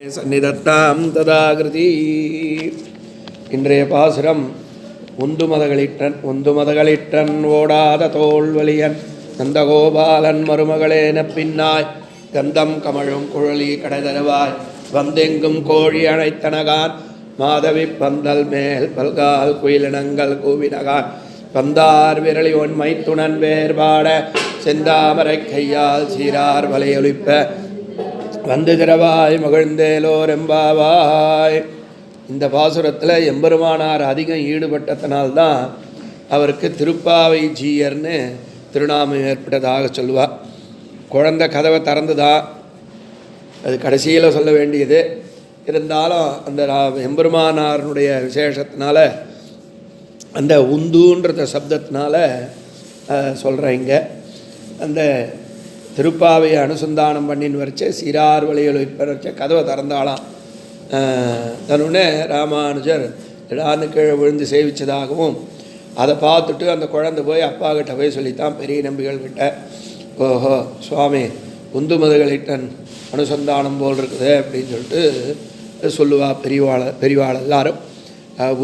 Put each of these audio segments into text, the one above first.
சந்நிதத்தாம் ததாகிருதி. இன்றைய பாசுரம் உந்து மதகளிட்டன் உந்து மதகளிட்டன் ஓடாத தோல்வலியன் நந்தகோபாலன் மருமகளேன பின்னாய் கந்தம் கமழும் குழலி கடைதருவாய் வந்தெங்கும் கோழி அணைத்தனகான் மாதவி பந்தல் மேல் பல்கால் குயிலினங்கள் கூவினகான் பந்தார் விரலி ஒன்மை துணன் வேறுபாட செந்தாமரை கையால் சீரார் வலையொலிப்ப வந்து திரவாய் மகிழ்ந்தேலோரெம்பாவாய். இந்த பாசுரத்தில் எம்பெருமானார் அதிகம் ஈடுபட்டதனால்தான் அவருக்கு திருப்பாவை ஜீயர்னு திருநாமம் ஏற்பட்டதாக சொல்லுவார் குழந்தை கதவை திறந்துதா? அது கடைசியில் சொல்ல வேண்டியது. இருந்தாலும் அந்த ரா- விசேஷத்தினால அந்த உந்துன்ற சப்தத்தினால சொல்கிறேன் இங்கே. அந்த திருப்பாவையை அனுசந்தானம் பண்ணின்னு வரைச்ச சிறார் வழியில் வரைச்ச கதவை திறந்தாளாம். தன்னுடனே ராமானுஜர் இடான்னு கீழே விழுந்து சேவித்ததாகவும் அதை பார்த்துட்டு அந்த குழந்தை போய் அப்பா கிட்ட போய் சொல்லித்தான் பெரிய நம்பிகள் கிட்ட ஓஹோ சுவாமி உந்துமதுகளிட்டன் அனுசந்தானம் போல் இருக்குது அப்படின்னு சொல்லிட்டு சொல்லுவா பெரியவாள் பெரியவாள் எல்லாரும்.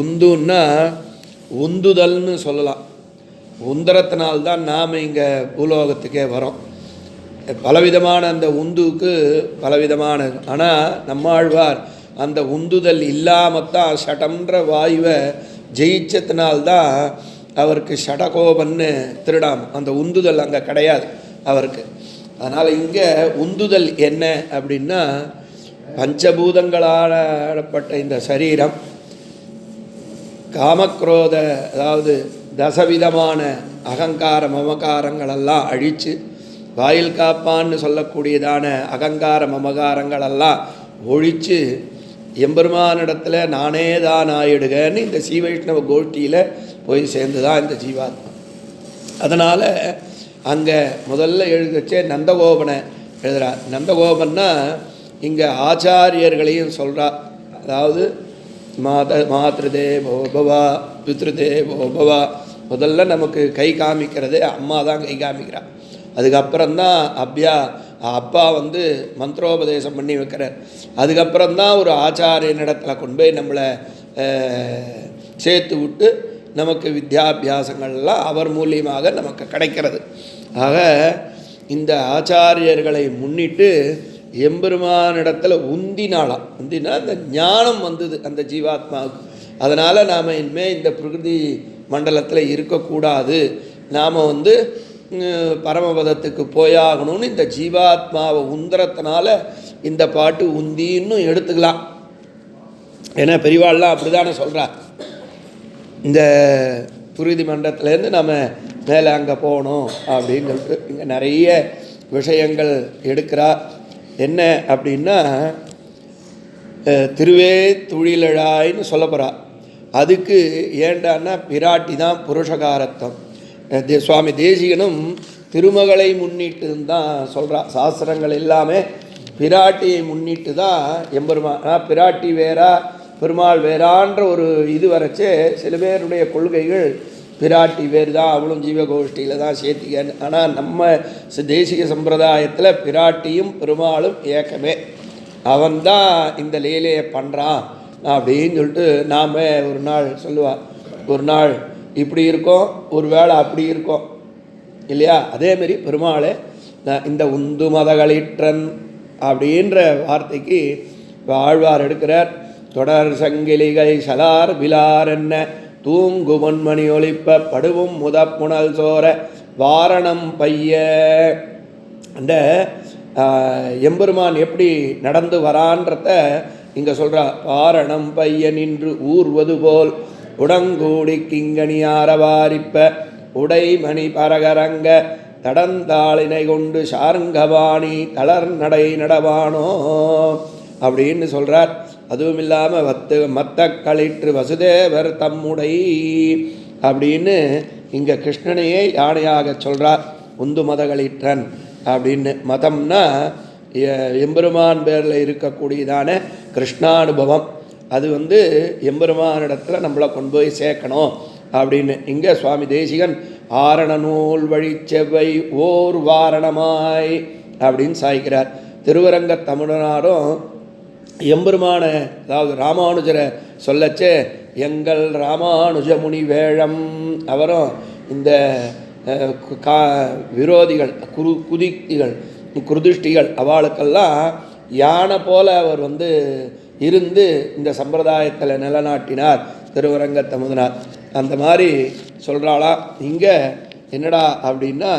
உந்துன்னா உந்துதல்னு சொல்லலாம். உந்தரத்தினால்தான் நாம் இங்கே பூலோகத்துக்கே வரோம். பலவிதமான அந்த உந்துக்கு பலவிதமான ஆனால் நம்மாழ்வார் அந்த உந்துதல் இல்லாமத்தான் சடம்ன்ற வாயுவை ஜெயிச்சதுனால்தான் அவருக்கு ஷடகோபன்னு திருடாம் அந்த உந்துதல் அங்கே கிடையாது அவருக்கு. அதனால் இங்கே உந்துதல் என்ன அப்படின்னா பஞ்சபூதங்களாடப்பட்ட இந்த சரீரம் காமக்ரோத அதாவது தசவிதமான அகங்கார மமகாரங்களெல்லாம் அழித்து வாயில் காப்பான்னு சொல்லக்கூடியதான அகங்கார மமகாரங்களெல்லாம் ஒழித்து எம்பெருமானிடத்தில் நானே தான் ஆயிடுகன்னு இந்த சீவைஷ்ணவ கோஷ்டியில் போய் சேர்ந்து தான் இந்த ஜீவாத்மா. அதனால் அங்கே முதல்ல எழுதச்சே நந்தகோபனை எழுதுகிறார் நந்தகோபன்னா இங்கே ஆச்சாரியர்களையும் சொல்கிறார் அதாவது மாத மாத்ருதேவோ போபவா பித்ருதேவோ போபவா முதல்ல நமக்கு கை காமிக்கிறதே அம்மா தான் கை காமிக்கிறாள் அதுக்கப்புறம்தான் அப்யா அப்பா வந்து மந்திரோபதேசம் பண்ணி வைக்கிறார். அதுக்கப்புறம்தான் ஒரு ஆச்சாரியனிடத்தில் கொண்டு போய் நம்மளை சேர்த்து விட்டு நமக்கு வித்யாபியாசங்கள்லாம் அவர் மூலியமாக நமக்கு கிடைக்கிறது. ஆக இந்த ஆச்சாரியர்களை முன்னிட்டு எம்பெருமானிடத்தில் உந்தினாலாம் உந்தினா அந்த ஞானம் வந்தது அந்த ஜீவாத்மாவுக்கு. அதனால் நாம் இனிமேல் இந்த பிரகிருதி மண்டலத்தில் இருக்கக்கூடாது. நாம் வந்து பரமபதத்துக்கு போயாகணும்னு இந்த ஜீவாத்மாவை உந்தரத்தினால இந்த பாட்டு உந்தின்னு எடுத்துக்கலாம். ஏன்னா பெரியவாள்லாம் அப்படி தானே சொல்கிறா இந்த புரிதி மண்டலத்துலேருந்து நம்ம மேலே அங்கே போகணும் அப்படின்னு சொல்லிட்டு இங்கே நிறைய விஷயங்கள் எடுக்கிறா. என்ன அப்படின்னா திருவே துழிலழாய்னு சொல்ல போகிறா அதுக்கு ஏண்டான்னா பிராட்டி தான் புருஷகாரத்தம். சுவாமி தேசிகனும் திருமகளை முன்னிட்டு தான் சொல்கிறா சாஸ்திரங்கள் எல்லாமே பிராட்டியை முன்னிட்டு தான் எம்பெருமா பிராட்டி வேறா பெருமாள் வேறான்ற ஒரு இது வரைச்சே சில பேருடைய கொள்கைகள் பிராட்டி வேறு தான் அவளும் ஜீவகோஷ்டியில் தான் சேர்த்திக்க ஆனால் நம்ம தேசிக சம்பிரதாயத்தில் பிராட்டியும் பெருமாளும் ஏக்கமே. அவன்தான் இந்த லீலையை பண்ணுறான் அப்படின்னு சொல்லிட்டு நாம் ஒரு நாள் சொல்லுவாள் ஒரு நாள் இப்படி இருக்கும் ஒரு வேளை அப்படி இருக்கும். இல்லையா? அதேமாரி பெருமாளே நான் இந்த உந்து மதகளிற்றன் அப்படின்ற வார்த்தைக்கு ஆழ்வார் எடுக்கிறார். தொடர் சங்கிலிகை சலார் விலார் என்ன? தூங்கு மண்மணி ஒளிப்ப படுவும் முதப்புணல் சோர வாரணம் பைய. அந்த எம்பெருமான் எப்படி நடந்து வரான்றத இங்கே சொல்கிறா வாரணம் பைய நின்று ஊர்வது போல் உடங்கூடி கிங்கணியாரவாரிப்ப உடைமணி பரகரங்க தடந்தாளினை கொண்டு சாருங்கபாணி தளர் நடை நடவானோ? அப்படின்னு சொல்கிறார் அதுவும் இல்லாமல் வத்து மத்த களிற்று வசுதேவர் தம்முடை அப்படின்னு இங்கே கிருஷ்ணனையே யானையாக சொல்கிறார் உந்து மதகளிற்றன் அப்படின்னு. மதம்னா எம்பெருமான் பேரில் இருக்கக்கூடியதான கிருஷ்ணானுபவம். அது வந்து எம்பெருமானிடத்தில் நம்மளை கொண்டு போய் சேர்க்கணும் அப்படின்னு. இங்கே சுவாமி தேசிகன் ஆரண நூல் வழி செவ்வை ஓர் வாரணமாய் அப்படின்னு சாய்க்கிறார். திருவரங்க தமிழனாரும் எம்பெருமான அதாவது ராமானுஜரை சொல்லச்சே எங்கள் ராமானுஜ முனி வேழம் அவரும் இந்த கா விரோதிகள் குரு குதிக்திகள் குருதிஷ்டிகள் அவளுக்கெல்லாம் யானை போல அவர் வந்து இருந்து இந்த சம்பிரதாயத்தில் நிலநாட்டினார் திருவரங்க தமுதனார். அந்த மாதிரி சொல்கிறாளா இங்கே என்னடா அப்படின்னா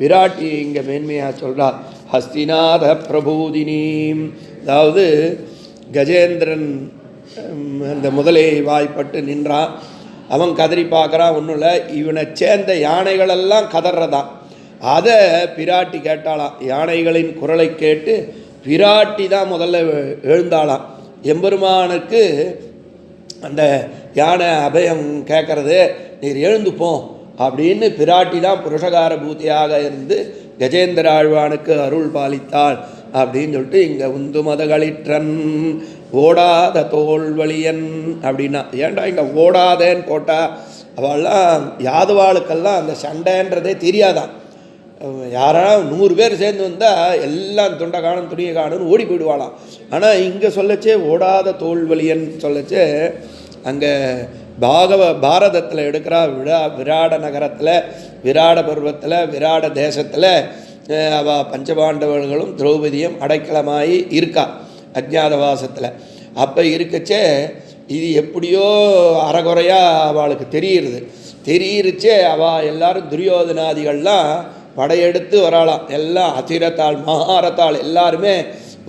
விராட்டி இங்கே மேன்மையாக சொல்கிறா ஹஸ்திநாத பிரபூதினீம். அதாவது கஜேந்திரன் அந்த முதலே வாய்ப்பட்டு நின்றான். அவன் கதறி பார்க்குறான் ஒன்றும் இல்லை இவனை சேர்ந்த யானைகளெல்லாம் கதறதான் அதை பிராட்டி கேட்டாளாம். யானைகளின் குரலை கேட்டு பிராட்டி தான் முதல்ல எழுந்தாளாம். எம்பெருமானுக்கு அந்த யானை அபயம் கேட்கறது நீர் எழுந்துப்போம் அப்படின்னு பிராட்டி தான் புருஷகார பூத்தியாக இருந்து கஜேந்திர ஆழ்வானுக்கு அருள் பாலித்தாள் அப்படின்னு சொல்லிட்டு இங்கே உந்து மதகளிற்றன் ஓடாத தோல்வழியன் அப்படின்னா ஏன்டா இங்கே ஓடாதேன்னு போட்டா அவள்லாம் யாதவாளுக்கெல்லாம் அந்த சண்டைன்றதே தெரியாதான் யாரா நூறு பேர் சேர்ந்து வந்தால் எல்லாம் துண்டை காணும் துணியை காணும்னு ஓடி போயிடுவாளாம். ஆனால் இங்கே சொல்லச்சே ஓடாத தோல்வலியன்னு சொல்லச்சே அங்கே பாகவ பாரதத்தில் எடுக்கிறா விரா விராட நகரத்தில் விராட பருவத்தில் விராட தேசத்தில் அவ பஞ்சபாண்டவர்களும் திரௌபதியும் அடைக்கலமாகி இருக்கா அஜ்ஞாதவாசத்தில் அப்போ இருக்கச்சே இது எப்படியோ அறகுறையாக அவளுக்கு தெரியுது தெரியிருச்சே அவள் எல்லாரும் துரியோதனாதிகள்லாம் படையெடுத்து வராளாம். எல்லாம் அதிரத்தாள் மகாரத்தாள் எல்லாருமே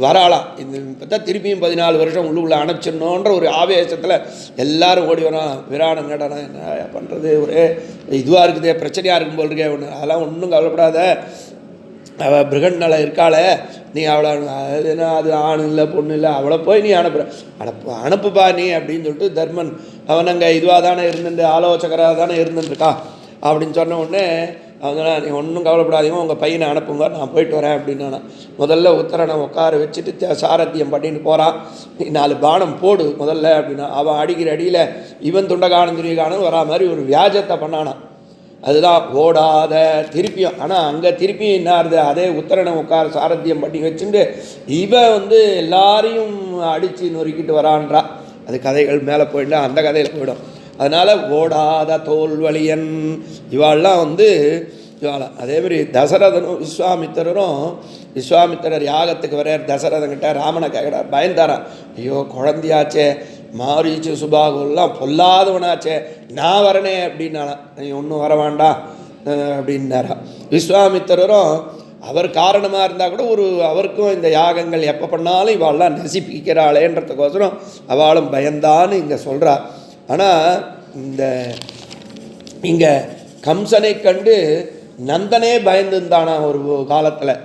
வராளாம். இந்த பார்த்தா திருப்பியும் பதினாலு வருஷம் உள்ளுக்குள்ளே அனுப்பிச்சிடணுன்ற ஒரு ஆவேசத்தில் எல்லாரும் ஓடி வரான் விராடம் கேட்டானா என்ன பண்ணுறது ஒரே இதுவாக இருக்குதே பிரச்சனையாக இருக்கும் போல் இருக்கே. ஒன்று அதெல்லாம் ஒன்றும் கவலைப்படாத. அவள் பிருகன்னலை இருக்காளே நீ அவளை அது என்ன அது ஆண் இல்லை பொண்ணு இல்லை அவளை போய் நீ அனுப்புற. அனுப்பு அனுப்புப்பா நீ அப்படின்னு சொல்லிட்டு தர்மன் அவன் அங்கே இதுவாக தானே இருந்துட்டு ஆலோசகராக தானே இருந்துட்டுருக்கா அப்படின்னு சொன்ன உடனே அதனால் நீ ஒன்றும் கவலைப்படாதீங்க உங்கள் பையனை அனுப்புங்க நான் போயிட்டு வரேன் அப்படின்னு முதல்ல உத்தரனை உட்கார வச்சுட்டு சாரத்தியம் பண்ணிட்டு போகிறான் நீ நாலு பானம் போடு முதல்ல அப்படின்னா. அவன் அடிக்கிற அடியில் இவன் துண்டகானம் துரியகானம் வரா மாதிரி ஒரு வியாஜத்தை பண்ணானான் அதுதான் ஓடாத திருப்பியும். ஆனால் அங்கே திருப்பியும் என்ன ஆறுது? அதே உத்தரனை உட்கார சாரத்தியம் பண்ணி வச்சுட்டு இவன் வந்து எல்லாரையும் அடித்து நொறுக்கிட்டு வரான்றா. அது கதைகள் மேலே போயிட்டு அந்த கதையில் போயிடும். அதனால் ஓடாத தோல்வழியன். இவாள்லாம் வந்து இவாள அதேமாரி தசரதனும் விஸ்வாமித்திரரும் விஸ்வாமித்திரர் யாகத்துக்கு வரையார் தசரதங்கிட்ட ராமனை கேட்குறார் பயந்தாரான் ஐயோ குழந்தையாச்சே மாரீச்சு சுபாகுலாம் பொல்லாதவனாச்சே நான் வரனே அப்படின்னானா. நீ ஒன்றும் வர வேண்டாம் அப்படின்னாரா. விஸ்வாமித்திரரும் அவர் காரணமாக இருந்தால் கூட ஒரு அவருக்கும் இந்த யாகங்கள் எப்போ பண்ணாலும் இவாள்லாம் நசிப்பிக்கிறாளேன்றதுக்கோசரம் அவளும் பயந்தான்னு இங்கே சொல்கிறாள் ஆனால் இந்த இங்கே கம்சனை கண்டு நந்தனே பயந்துருந்தானா ஒரு காலத்தில்.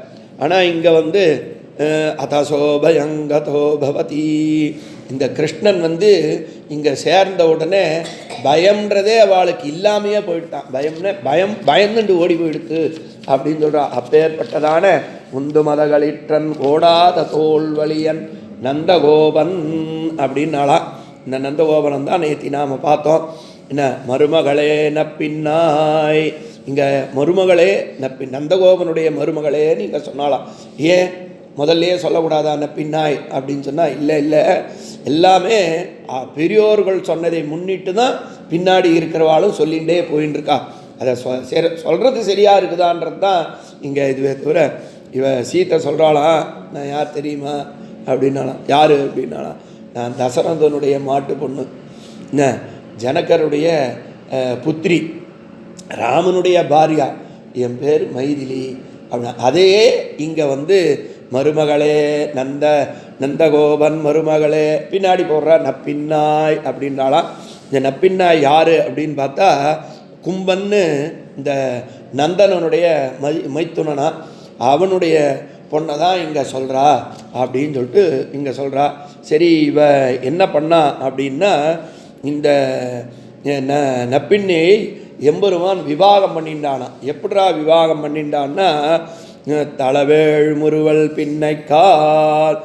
ஆனால் இங்கே வந்து அதசோபயங்கதோ பவதி. இந்த கிருஷ்ணன் வந்து இங்கே சேர்ந்த உடனே பயம்ன்றதே அவளுக்கு இல்லாமையே போயிட்டான். பயம்னே பயம் பயந்துண்டு ஓடி போயிடுத்து அப்படின்னு சொல்கிறா அப்பேற்பட்டதான உந்து மதகளிற்றன் ஓடாத தோல்வழியன் நந்தகோபன் அப்படின்னாலாம் இந்த நந்தகோபனம் தான் நேற்று நாம் பார்த்தோம். என்ன மருமகளே நப்பின்னாய். இங்கே மருமகளே நப்பி நந்தகோபனுடைய மருமகளே நீங்கள் சொன்னாலாம் ஏன்? முதல்லையே சொல்லக்கூடாதா நப்பின்னாய்? அப்படின்னு சொன்னால் இல்லை இல்லை. எல்லாமே பெரியோர்கள் சொன்னதை முன்னிட்டு தான் பின்னாடி இருக்கிறவாளும் சொல்லிகிட்டே போயின்னு இருக்கா அதை சொ சரி சொல்கிறது சரியாக இருக்குதான்றது தான் இங்கே இதுவே தவிர இவ சீத்தை சொல்கிறாளா நான் யார் தெரியுமா? அப்படின்னாலாம் யார்? அப்படின்னாலாம் நான் தசரந்தனுடைய மாட்டு பொண்ணு. என்ன? ஜனகருடைய புத்திரி. ராமனுடைய பாரியா. என் பேர் மைதிலி. அப்படின்னா அதே இங்கே வந்து மருமகளே நந்த நந்தகோபன் மருமகளே பின்னாடி போடுறா நப்பின்னாய் அப்படின்றாலாம் இந்த நப்பின்னாய் யார் அப்படின்னு பார்த்தா கும்பன்னு இந்த நந்தனனுடைய மை மைத்துனனா. அவனுடைய பொண்ணை தான் இங்கே சொல்கிறா அப்படின்னு சொல்லிட்டு இங்கே சொல்கிறா சரி இவ என்ன பண்ணா? அப்படின்னா இந்த ந நப்பின்னை எம்பெருமான் விவாகம் பண்ணிண்டானா. எப்படா விவாகம் பண்ணிண்டான்னா தளவேள் முறுவல் பின்னைக்கால்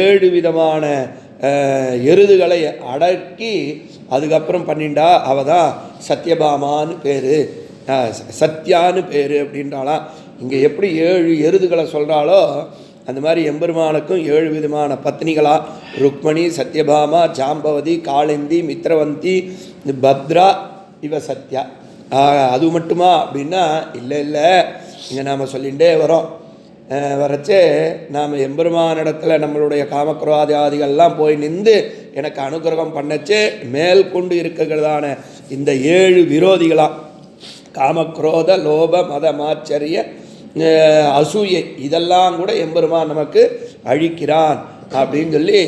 ஏழு விதமான எருதுகளை அடக்கி அதுக்கப்புறம் பண்ணிண்டா அவ தான் சத்யபாமான்னு பேர். சத்யான்னு பேர் அப்படின்றாளாம். இங்கே எப்படி ஏழு எருதுகளை சொல்கிறாளோ அந்த மாதிரி எம்பெருமானுக்கும் ஏழு விதமான பத்னிகளாக ருக்மணி சத்யபாமா ஜாம்பவதி காளிந்தி மித்ரவந்தி பத்ரா இவ சத்யா. அது மட்டுமா அப்படின்னா இல்லை இல்லை. இங்கே நாம் சொல்லிகிட்டே வரோம். வரைச்சே நாம் நாம் எம்பெருமானிடத்துல நம்மளுடைய காமக்ரோதாதிகள்லாம் போய் நின்று எனக்கு அனுகிரகம் பண்ணச்சே மேல் கொண்டு இருக்கிறதான இந்த ஏழு விரோதிகளாக காமக்ரோத லோப மத மாச்சரிய அசூயை இதெல்லாம் கூட எம்பெருமான் நமக்கு அழிக்கிறான் அப்படின்னு சொல்லி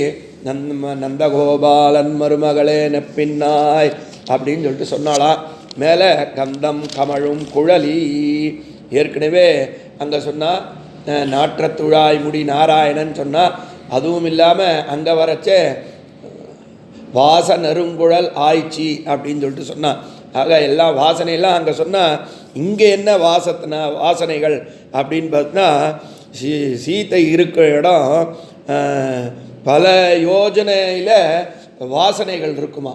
நந்த நந்தகோபாலன் மருமகளே நெப்பின்னாய் அப்படின்னு சொல்லிட்டு சொன்னாலாம் மேலே கந்தம் கமழும் குழலி ஏற்கனவே அங்கே சொன்னால் நாற்றத்துழாய் முடி நாராயணன் சொன்னால் அதுவும் இல்லாமல் அங்கே வரச்சே வாச நறுங்குழல் ஆய்ச்சி அப்படின்னு சொல்லிட்டு சொன்னான் ஆக எல்லா வாசனையெல்லாம் அங்கே சொன்னால் இங்கே என்ன வாசத்தின வாசனைகள் அப்படின்னு பார்த்தா சீ சீத்தை இருக்கிற இடம் பல யோஜனையில் வாசனைகள் இருக்குமா?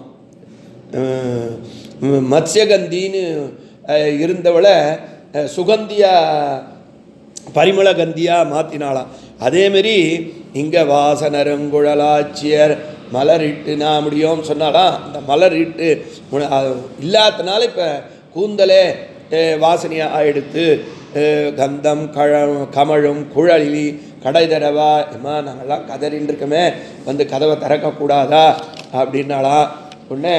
மத்ஸ்யகந்தின்னு இருந்தவளை அஹ், சுகந்தியா பரிமள கந்தியாக மாற்றினாலாம் அதேமாரி இங்கே வாசனருங்குழலாச்சியர் மலரிட்டு நான் முடியும்னு சொன்னாலாம் அந்த மலர் இட்டு இல்லாதனால இப்போ கூந்தலே வாசனையாக எடுத்து கந்தம் கழ கமழும் குழலி கடை தடவா எம்மா நாங்கள்லாம் கதறின்னு இருக்கோமே வந்து கதவை திறக்கக்கூடாதா? அப்படின்னாலாம் உடனே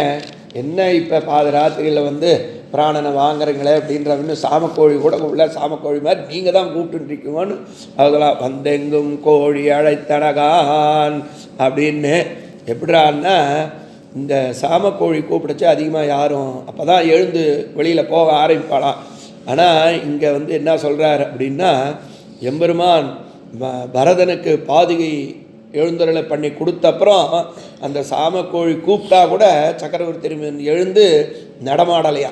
என்ன இப்போ பாதராத்திரியில் வந்து பிராணனை வாங்குறீங்களே அப்படின்ற சாமக்கோழி கூட உள்ள சாமக்கோழி மாதிரி நீங்கள் தான் கூப்பிட்டுருக்கீங்கன்னு அதெல்லாம் வந்தெங்கும் கோழி அழைத்தனகான் அப்படின்னு எப்படிறான்னா இந்த சாமக்கோழி கூப்பிடுச்சு அதிகமாக யாரும் அப்போ தான் எழுந்து வெளியில் போக ஆரம்பிப்பாளாம். ஆனால் இங்கே வந்து என்ன சொல்கிறார் அப்படின்னா எம்பெருமான் பரதனுக்கு பாதுகை எழுந்தருளை பண்ணி கொடுத்தப்புறம் அந்த சாமக்கோழி கூப்பிட்டா கூட சக்கரவர்த்தி திரும்பி எழுந்து நடமாடலையா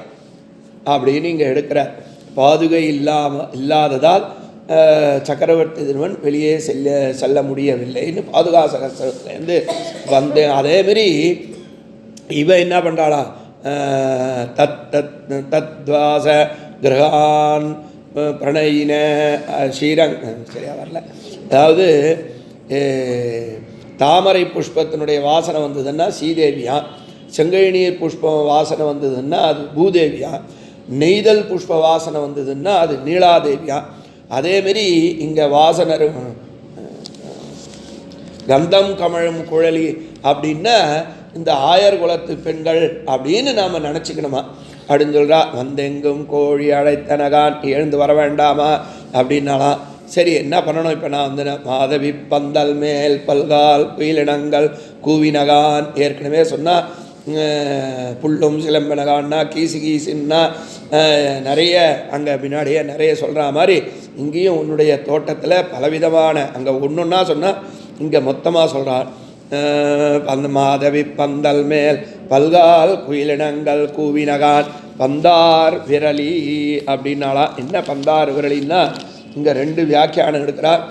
அப்படின்னு இங்கே எடுக்கிறார். பாதுகை இல்லாமல் இல்லாததால் சக்கரவர்த்தி திருவன் வெளியே செல்ல செல்ல முடியவில்லைன்னு பாதுகாசகத்திலேருந்து வந்து அதேமாரி இவன் என்ன பண்ணுறாளா தத் தத் தத்வாச கிரகான் பிரணயின அஹ், ஸ்ரீரங் வரல. அதாவது தாமரை புஷ்பத்தினுடைய வாசனை வந்ததுன்னா சீதேவியா செங்கழிநீர் புஷ்பம் வாசனை வந்ததுன்னா அது பூதேவியா. நெய்தல் புஷ்ப வாசனை வந்ததுன்னா அது நீலாதேவியா. அதேமாரி இங்கே வாசனரும் கந்தம் கமழும் குழலி அப்படின்னா இந்த ஆயர் குலத்து பெண்கள் அப்படின்னு நாம் நினச்சிக்கணுமா? அப்படின்னு சொல்கிறா வந்தெங்கும் கோழி அழைத்தனகான் எழுந்து வர வேண்டாமா? அப்படின்னாலாம் சரி என்ன பண்ணணும்? இப்போ நான் வந்து மாதவி பந்தல் மேல் பல்கால் குயிலினங்கள் கூவினகான் ஏற்கனவே சொன்னால் புல்லும் சிலம்பினகான்னா கீசு கீசுன்னா நிறைய அங்கே பின்னாடியே நிறைய சொல்கிற மாதிரி இங்கேயும் உன்னுடைய தோட்டத்தில் பலவிதமான அங்கே ஒன்று ஒன்றா சொன்னால் இங்கே மொத்தமாக சொல்கிறார் அந்த மாதவி பந்தல் மேல் பல்கால் குயிலினங்கள் கூவினகான். பந்தார் விரலி அப்படின்னாலா என்ன பந்தார் விரலின்னா இங்கே ரெண்டு வியாக்கியானம் எடுக்கிறார்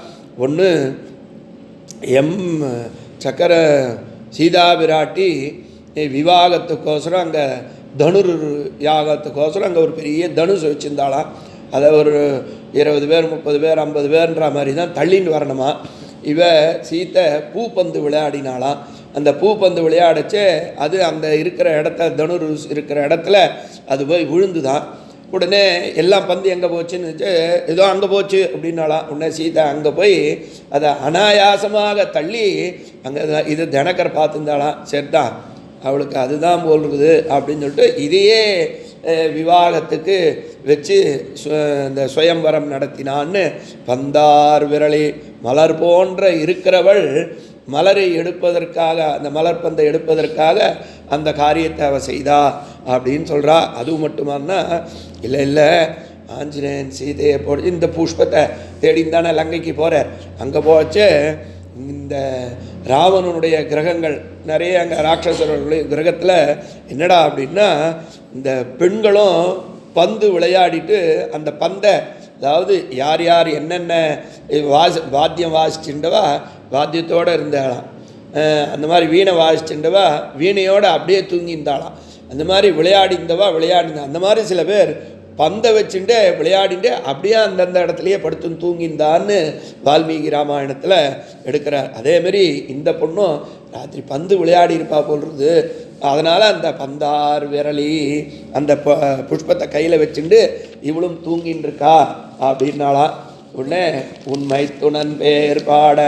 ஒன்று எம் சக்கர சீதா பிராட்டி விவாகத்துக்கோசரம் அங்கே தனுர் யாகத்துக்கோசரம் அங்கே ஒரு பெரிய தனுசு வச்சுருந்தாளாம். அதை ஒரு இருபது பேர் முப்பது பேர் ஐம்பது பேர்ன்ற மாதிரி தான் தள்ளின்னு வரணுமா? இவ சீத்தை பூப்பந்து விளையாடினாளாம் அந்த பூப்பந்து விளையாடச்சு அது அந்த இருக்கிற இடத்த தனுர் இருக்கிற இடத்துல அது போய் விழுந்துதான் உடனே எல்லாம் பந்து எங்கே போச்சுன்னு வச்சு, ஏதோ அங்கே போச்சு அப்படின்னாலாம் உடனே சீதா அங்கே போய் அதை அனாயாசமாக தள்ளி அங்கே இது தினக்கர் பார்த்துருந்தாளாம் சரிதான் அவளுக்கு அதுதான் போல் இருக்குது அப்படின்னு சொல்லிட்டு இதையே விவாகத்துக்கு வச்சு சு- இந்த சுயம்வரம் நடத்தினான்னு பந்தார் விரலி. மலர் போன்ற இருக்கிறவள் மலரை எடுப்பதற்காக அந்த மலர்பந்தை எடுப்பதற்காக அந்த காரியத்தை அவள் செய்தா அப்படின்னு சொல்கிறா அது மட்டுமானா இல்லை இல்லை ஆஞ்சநேயன் சீதையை போட்டு இந்த புஷ்பத்தை தேடின்னு தானே லங்கைக்கு போகிறார் அங்கே போச்சு இந்த ராவணனுடைய கிரகங்கள் நிறைய அங்கே ராட்சசர்களுடைய கிரகத்தில் என்னடா அப்படின்னா இந்த பெண்களும் பந்து விளையாடிட்டு அந்த பந்தை அதாவது யார் யார் என்னென்ன வாசி வாத்தியம் வாசிச்சுண்டவா வாத்தியத்தோடு இருந்தாளாம். அந்த மாதிரி வீணை வாசிச்சுண்டவா வீணையோடு அப்படியே தூங்கியிருந்தாளாம். அந்த மாதிரி விளையாடிந்தவா விளையாடிந்தா அந்த மாதிரி சில பேர் பந்தை வச்சுட்டு விளையாடிட்டு அப்படியே அந்தந்த இடத்துலையே படுத்து தூங்கிந்தான்னு வால்மீகி ராமாயணத்தில் எடுக்கிறார். அதேமாரி இந்த பொண்ணும் ராத்திரி பந்து விளையாடி இருப்பா போல்றது. அதனால் அந்த பந்தார் விரலி அந்த ப- புஷ்பத்தை கையில் வச்சுட்டு இவளும் தூங்கின்னு இருக்கா அப்படின்னாலாம் உடனே உண்மை துணன் பேர் பாட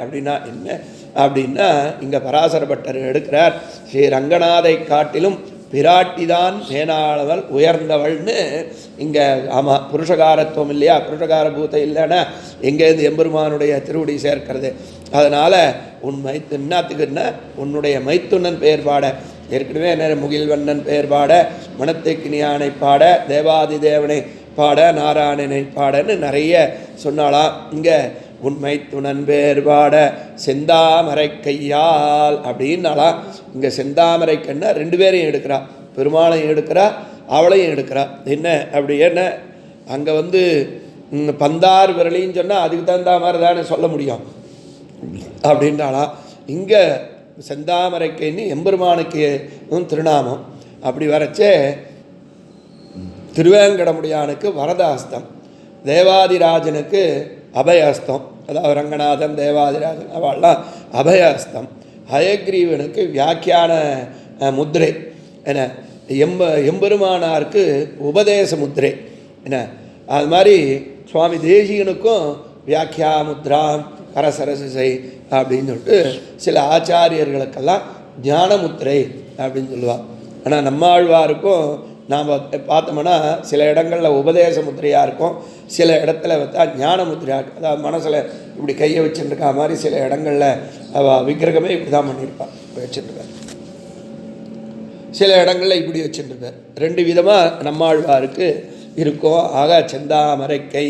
அப்படின்னா என்ன? அப்படின்னா இங்கே பராசரப்பட்டர் எடுக்கிறார். ஸ்ரீ ரங்கநாதை காட்டிலும் பிராட்டிதான் மேனாளவள் உயர்ந்தவள்னு இங்கே ஆமாம் புருஷகாரத்துவம் இல்லையா? புருஷகார பூத்தை இல்லைன்னா எங்கேருந்து எம்பெருமானுடைய திருவடி சேர்க்கிறது? அதனால் உன் மைத்து என்னத்துக்குன்னா உன்னுடைய மைத்துனன் பெயர் பாட. ஏற்கனவே என்ன முகில்வண்ணன் பெயர் பாட மனத்தைக்கினியானை பாட தேவாதி தேவனை பாட நாராயணனை பாடன்னு நிறைய சொன்னாலாம் இங்கே உண்மை துணன் பேர் பாட செந்தாமரை கையால் அப்படின்னாலாம் இங்கே செந்தாமரை கண்ணா ரெண்டு பேரையும் எடுக்கிறா. பெருமாளையும் எடுக்கிறா அவளையும் எடுக்கிறா. என்ன அப்படி என்ன? அங்கே வந்து பந்தார் விரலின்னு சொன்னால் அதுக்கு தகுந்த மாதிரி தானே சொல்ல முடியும். அப்படின்றாளா. இங்கே செந்தாமரைக்கைன்னு எம்பெருமானுக்கு திருநாமம். அப்படி வரைச்சே திருவேங்கடமுடியானுக்கு வரதாஸ்தம். தேவாதிராஜனுக்கு அபயஸ்தம். அதாவது ரங்கநாதன் தேவாதிராஜன் அவள்லாம் அபயஸ்தம். ஹயக்ரீவனுக்கு வியாக்கியான முத்ரை. முத்திரை என்ன? எம்ப எம்பெருமானாருக்கு உபதேச முத்திரை என்ன? அது மாதிரி சுவாமி தேசிகனுக்கும் வியாக்கியா முத்ராம் கரசரசிசை அப்படின்னு சொல்லிட்டு சில ஆச்சாரியர்களுக்கெல்லாம் ஞான முத்திரை அப்படின்னு சொல்லுவாள் ஆனால் நம்மாழ்வாருக்கும் நாம் பார்த்தோம்னா சில இடங்களில் உபதேச முத்திரையாக இருக்கும். சில இடத்துல பார்த்தா ஞான முத்திரையாக இருக்கும். அதாவது மனசில் இப்படி கையை வச்சுருக்கா மாதிரி சில இடங்களில் விக்கிரகமே இப்படி தான் பண்ணியிருப்பாள் வச்சுருப்பார் சில இடங்களில் இப்படி வச்சுருப்பார் ரெண்டு விதமாக நம்மாழ்வாருக்கு இருக்கும் ஆக செந்தாமரை கை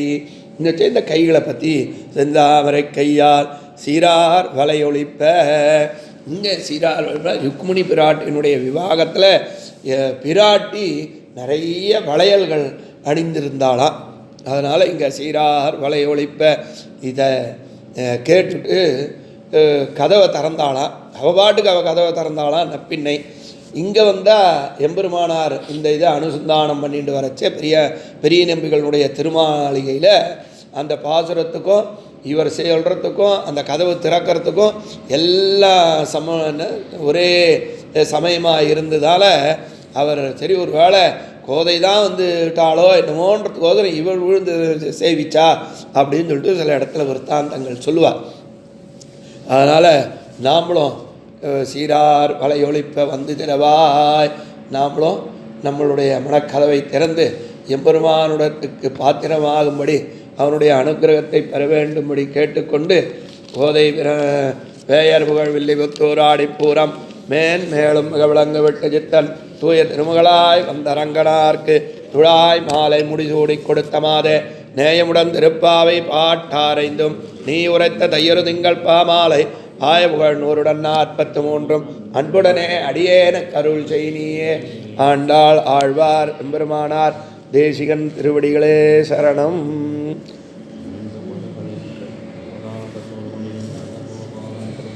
இந்த சேர்ந்த கைகளை பற்றி செந்தாமரை கையால் சீரார் வலையொழிப்ப இங்கே சீரார் வளைப்ப ருக்மிணி பிராட்டினுடைய விவாகத்தில் பிராட்டி நிறைய வளையல்கள் அணிந்திருந்தாளாம். அதனால் இங்கே சீரார் வலையொழிப்ப இதை கேட்டுட்டு கதவை திறந்தாளாம் அவ பாட்டுக்கு அவள் கதவை திறந்தாளாம் நப்பின்னை. இங்கே வந்தால் எம்பெருமானார் இந்த இதை அனுசந்தானம் பண்ணிட்டு வரச்சே பெரிய பெரிய நம்பிகளுடைய திருமாளிகையில் அந்த பாசுரத்துக்கும் இவர் சொல்கிறதுக்கும் அந்த கதவு திறக்கிறதுக்கும் எல்லா சம ஒரே சமயமாக இருந்ததால் அவர் சரி ஒரு வேளை கோதை தான் வந்து விட்டாளோ என்னமோன்றதுக்கோசரம் இவள் விழுந்து சேவிச்சா அப்படின்னு சொல்லிட்டு சில இடத்துல விற்த்தாந்தங்கள் சொல்லுவாள் அதனால் நாமளும் சீரார் வலையொழிப்ப வந்து திறவாய் நாமளும் நம்மளுடைய மனக்கதவை திறந்து எம்பெருமானுடத்துக்கு பாத்திரமாகும்படி அவனுடைய அனுக்கிரகத்தை பெற வேண்டும்படி கேட்டுக்கொண்டு கோதை பிற- வேயர் புகழ் வில்லிபுத்தூராடி பூரம் மேன் மேலும் மிக விளங்க விட்டு சித்தன் தூய திருமகளாய் வந்த ரங்கனார்க்கு துழாய் மாலை முடிசூடி கொடுத்த மாதே நேயமுடன் திருப்பாவை பாட்டாரைந்தும் நீ உரைத்த தையரு திங்கள் பாமாலை ஆயபுகழ் நூறுடன் நாற்பத்து மூன்றும் அன்புடனே அடியேன கருள் செய்னியே ஆண்டாள் ஆழ்வார் எம்பெருமானார் தேசிகன் திருவடிகளே சரணம்.